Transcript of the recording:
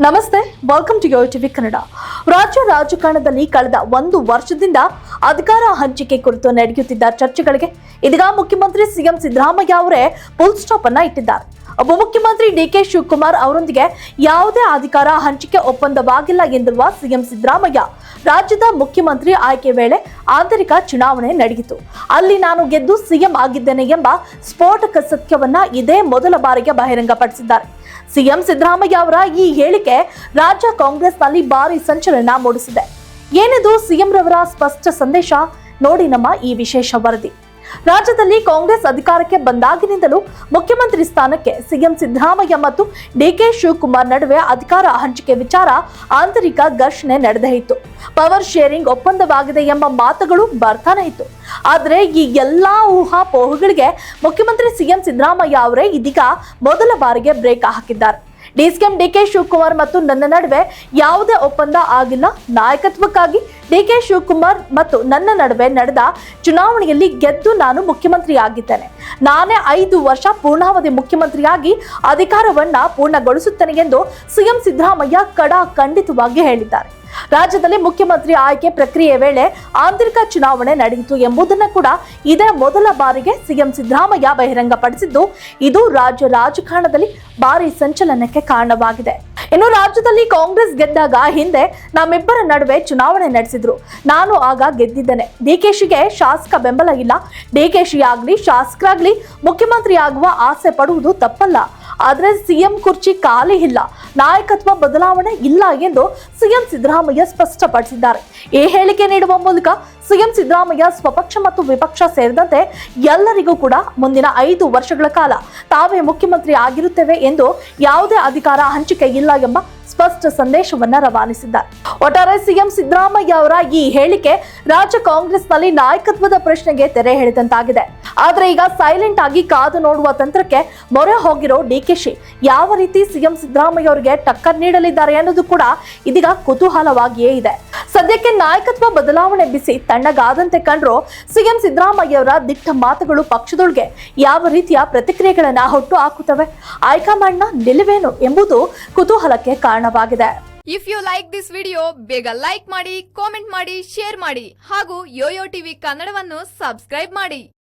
ನಮಸ್ತೆ welcome to your TV Kannada ರಾಜ್ಯ ರಾಜಕಾರಣದಲ್ಲಿ ಕಳೆದ ಒಂದು ವರ್ಷದಿಂದ ಅಧಿಕಾರ ಹಂಚಿಕೆ ಕುರಿತು ನಡೆಯುತ್ತಿದ್ದ ಚರ್ಚೆಗಳಿಗೆ ಇದೀಗ ಮುಖ್ಯಮಂತ್ರಿ ಸಿಎಂ ಸಿದ್ದರಾಮಯ್ಯ ಅವರೇ ಫುಲ್ ಸ್ಟಾಪ್ ಅನ್ನ ಇಟ್ಟಿದ್ದಾರೆ. ಉಪಮುಖ್ಯಮಂತ್ರಿ ಡಿಕೆ ಶಿವಕುಮಾರ್ ಅವರೊಂದಿಗೆ ಯಾವುದೇ ಅಧಿಕಾರ ಹಂಚಿಕೆ ಒಪ್ಪಂದವಾಗಿಲ್ಲ ಎಂದಿರುವ ಸಿಎಂ ಸಿದ್ದರಾಮಯ್ಯ ರಾಜ್ಯದ ಮುಖ್ಯಮಂತ್ರಿ ಆಯ್ಕೆ ವೇಳೆ ಆಂತರಿಕ ಚುನಾವಣೆ ನಡೆಯಿತು. ಅಲ್ಲಿ ನಾನು ಗೆದ್ದು ಸಿಎಂ ಆಗಿದ್ದೇನೆ ಎಂಬ ಸ್ಫೋಟಕ ಸತ್ಯವನ್ನ ಇದೇ ಮೊದಲ ಬಾರಿಗೆ ಬಹಿರಂಗಪಡಿಸಿದ್ದಾರೆ. ಸಿಎಂ ಸಿದ್ದರಾಮಯ್ಯ ಅವರ ಈ ಹೇಳಿಕೆ ರಾಜ್ಯ ಕಾಂಗ್ರೆಸ್ನಲ್ಲಿ ಭಾರಿ ಸಂಚಲನ ಮೂಡಿಸಿದೆ. ಏನಿದು ಸಿಎಂ ರವರ ಸ್ಪಷ್ಟ ಸಂದೇಶ? ನೋಡಿ ನಮ್ಮ ಈ ವಿಶೇಷ ವರದಿ. ರಾಜ್ಯದಲ್ಲಿ ಕಾಂಗ್ರೆಸ್ ಅಧಿಕಾರಕ್ಕೆ ಬಂದಾಗಿನಿಂದಲೂ ಮುಖ್ಯಮಂತ್ರಿ ಸ್ಥಾನಕ್ಕೆ ಸಿಎಂ ಸಿದ್ದರಾಮಯ್ಯ ಮತ್ತು ಡಿಕೆ ಶಿವಕುಮಾರ್ ನಡುವೆ ಅಧಿಕಾರ ಹಂಚಿಕೆ ವಿಚಾರ ಆಂತರಿಕ ಘರ್ಷಣೆ ನಡೆದೇ ಇತ್ತು. ಪವರ್ ಶೇರಿಂಗ್ ಒಪ್ಪಂದವಾಗಿದೆ ಎಂಬ ಮಾತುಗಳು ಬರ್ತಾನೆ ಇತ್ತು. ಆದರೆ ಈ ಎಲ್ಲಾ ಊಹಾಪೋಹಗಳಿಗೆ ಮುಖ್ಯಮಂತ್ರಿ ಸಿಎಂ ಸಿದ್ದರಾಮಯ್ಯ ಅವರೇ ಇದೀಗ ಮೊದಲ ಬಾರಿಗೆ ಬ್ರೇಕ್ ಹಾಕಿದ್ದಾರೆ. ಡಿಸಿಎಂ ಡಿಕೆ ಶಿವಕುಮಾರ್ ಮತ್ತು ನನ್ನ ನಡುವೆ ಯಾವುದೇ ಒಪ್ಪಂದ ಆಗಿಲ್ಲ. ನಾಯಕತ್ವಕ್ಕಾಗಿ ಡಿಕೆ ಶಿವಕುಮಾರ್ ಮತ್ತು ನನ್ನ ನಡುವೆ ನಡೆದ ಚುನಾವಣೆಯಲ್ಲಿ ಗೆದ್ದು ನಾನು ಮುಖ್ಯಮಂತ್ರಿ ಆಗಿದ್ದೇನೆ ನಾನೇ ಐದು ವರ್ಷ ಪೂರ್ಣಾವಧಿ ಮುಖ್ಯಮಂತ್ರಿಯಾಗಿ ಅಧಿಕಾರವನ್ನ ಪೂರ್ಣಗೊಳಿಸುತ್ತೇನೆ ಎಂದು ಸಿಎಂ ಸಿದ್ದರಾಮಯ್ಯ ಕಡಾ ಖಂಡಿತವಾಗಿ ಹೇಳಿದ್ದಾರೆ. ರಾಜ್ಯದಲ್ಲಿ ಮುಖ್ಯಮಂತ್ರಿ ಆಯ್ಕೆ ಪ್ರಕ್ರಿಯೆ ವೇಳೆ ಆಂತರಿಕ ಚುನಾವಣೆ ನಡೆಯಿತು ಎಂಬುದನ್ನು ಕೂಡ ಇದೇ ಮೊದಲ ಬಾರಿಗೆ ಸಿಎಂ ಸಿದ್ದರಾಮಯ್ಯ ಬಹಿರಂಗಪಡಿಸಿದ್ದು, ಇದು ರಾಜ್ಯ ರಾಜಕಾರಣದಲ್ಲಿ ಭಾರಿ ಸಂಚಲನಕ್ಕೆ ಕಾರಣವಾಗಿದೆ. ಇನ್ನು ರಾಜ್ಯದಲ್ಲಿ ಕಾಂಗ್ರೆಸ್ ಗೆದ್ದಾಗ ಹಿಂದೆ ನಮ್ಮಿಬ್ಬರ ನಡುವೆ ಚುನಾವಣೆ ನಡೆಸಿದ್ರು. ನಾನು ಆಗ ಗೆದ್ದಿದ್ದೇನೆ. ಡಿಕೆಶಿಗೆ ಶಾಸಕ ಬೆಂಬಲ ಇಲ್ಲ. ಡಿಕೆಶಿ ಆಗ್ಲಿ ಶಾಸಕರಾಗ್ಲಿ ಮುಖ್ಯಮಂತ್ರಿ ಆಗುವ ಆಸೆ ಪಡುವುದು ತಪ್ಪಲ್ಲ. ಆದ್ರೆ ಸಿಎಂ ಕುರ್ಚಿ ಖಾಲಿ ಇಲ್ಲ. ನಾಯಕತ್ವ ಬದಲಾವಣೆ ಇಲ್ಲ ಎಂದು ಸಿಎಂ ಸಿದ್ದರಾಮಯ್ಯ ಸ್ಪಷ್ಟಪಡಿಸಿದ್ದಾರೆ. ಈ ಹೇಳಿಕೆ ನೀಡುವ ಮೂಲಕ ಸಿಎಂ ಸಿದ್ದರಾಮಯ್ಯ ಸ್ವಪಕ್ಷ ಮತ್ತು ವಿಪಕ್ಷ ಸೇರಿದಂತೆ ಎಲ್ಲರಿಗೂ ಕೂಡ ಮುಂದಿನ ಐದು ವರ್ಷಗಳ ಕಾಲ ತಾವೇ ಮುಖ್ಯಮಂತ್ರಿ ಆಗಿರುತ್ತೇವೆ ಎಂದು ಯಾವುದೇ ಅಧಿಕಾರ ಹಂಚಿಕೆ ಇಲ್ಲ ಎಂಬ ಸ್ಪಷ್ಟ ಸಂದೇಶವನ್ನ ರವಾನಿಸಿದ್ದಾರೆ. ಒಟ್ಟಾರೆ ಸಿಎಂ ಸಿದ್ದರಾಮಯ್ಯ ಅವರ ಈ ಹೇಳಿಕೆ ರಾಜ್ಯ ಕಾಂಗ್ರೆಸ್ನಲ್ಲಿ ನಾಯಕತ್ವದ ಪ್ರಶ್ನೆಗೆ ತೆರೆ ಎಳೆದಂತಾಗಿದೆ. ಆದ್ರೆ ಈಗ ಸೈಲೆಂಟ್ ಆಗಿ ಕಾದು ನೋಡುವ ತಂತ್ರಕ್ಕೆ ಮೊರೆ ಹೋಗಿರೋ ಡಿಕೆಶಿ ಯಾವ ರೀತಿ ಸಿಎಂ ಸಿದ್ದರಾಮಯ್ಯ ಅವರಿಗೆ ಟಕ್ಕರ್ ನೀಡಲಿದ್ದಾರೆ ಅನ್ನೋದು ಕೂಡ ಇದೀಗ ಕುತೂಹಲವಾಗಿಯೇ ಇದೆ. ಸದ್ಯಕ್ಕೆ ನಾಯಕತ್ವ ಬದಲಾವಣೆ ಬಿಸಿ ತಣ್ಣಗಾದಂತೆ ಕಂಡ್ರು ಸಿಎಂ ಸಿದ್ದರಾಮಯ್ಯ ಅವರ ದಿಟ್ಟ ಮಾತುಗಳು ಪಕ್ಷದೊಳಗೆ ಯಾವ ರೀತಿಯ ಪ್ರತಿಕ್ರಿಯೆಗಳನ್ನ ಹುಟ್ಟು ಹಾಕುತ್ತವೆ? ಹೈಕಮಾಂಡ್ನ ನಿಲುವೇನು ಎಂಬುದು ಕುತೂಹಲಕ್ಕೆ ಕಾರಣವಾಗಿದೆ. If you like this video ಬೇಗ ಲೈಕ್ ಮಾಡಿ ಕಾಮೆಂಟ್ ಮಾಡಿ ಶೇರ್ ಮಾಡಿ ಹಾಗೂ ಯೋಯೋ ಟಿವಿ ಕನ್ನಡವನ್ನು ಸಬ್ಸ್ಕ್ರೈಬ್ ಮಾಡಿ.